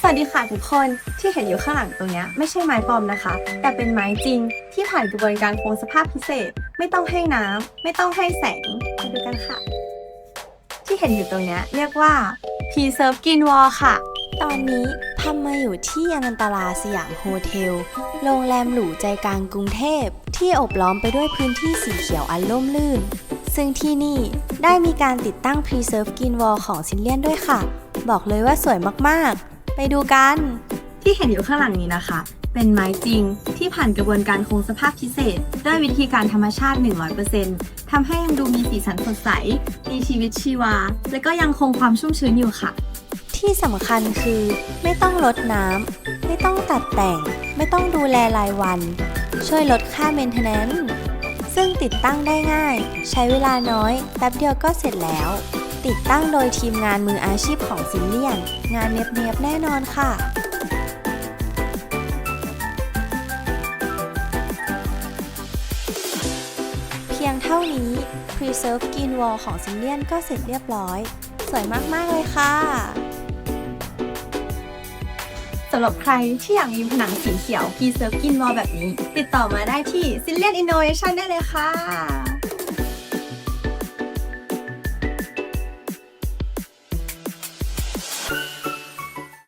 สวัสดีค่ะทุกคนที่เห็นอยู่ข้างหลังตรงนี้ไม่ใช่ไม้ปลอมนะคะ แต่เป็นไม้จริงที่ผ่านกระบวนการคงสภาพพิเศษ ไม่ต้องให้น้ำไม่ต้องให้แสงมาดูกันค่ะ ที่เห็นอยู่ตรงนี้เรียกว่า Preserve Green w a l ค่ะ ตอนนี้พัมาอยู่ที่อนันตลาสยามโฮเทลโรงแรมหรูใจกลางกรุงเทพ ที่อบล้อมไปด้วยพื้นที่สีเขียวอันร่มรื่น ซึ่งที่นี่ได้มีการติดตั้ง Preserve Green w a l ของซินเลียนด้วยค่ะ บอกเลยว่าสวยมากๆ ไปดูกัน ที่เห็นอยู่ข้างหลังนี้นะคะ เป็นไม้จริงที่ผ่านกระบวนการคงสภาพพิเศษ ด้วยวิธีการธรรมชาติ 100%ทำให้ยังดูมีสีสันสดใส มีชีวิตชีวา และก็ยังคงความชุ่มชื้นอยู่ค่ะ ที่สำคัญคือไม่ต้องลดน้ำไม่ต้องตัดแต่ง ไม่ต้องดูแลรายวัน ช่วยลดค่า maintenance ซึ่งติดตั้งได้ง่าย ใช้เวลาน้อยแป๊บเดียวก็เสร็จแล้ว ติดตั้งโดยทีมงานมืออาชีพของซิลเลียน งานเนียบๆแน่นอนค่ะเพียงเท่านี้ Preserve Green Wall ของซิลเลียนก็เสร็จเรียบร้อย สวยมาก ๆ เลยค่ะ สำหรับใครที่อยากมีผนังสีเขียว Preserve Green Wall แบบนี้ ติดต่อมาได้ที่ Zillion Innovation ได้เลยค่ะ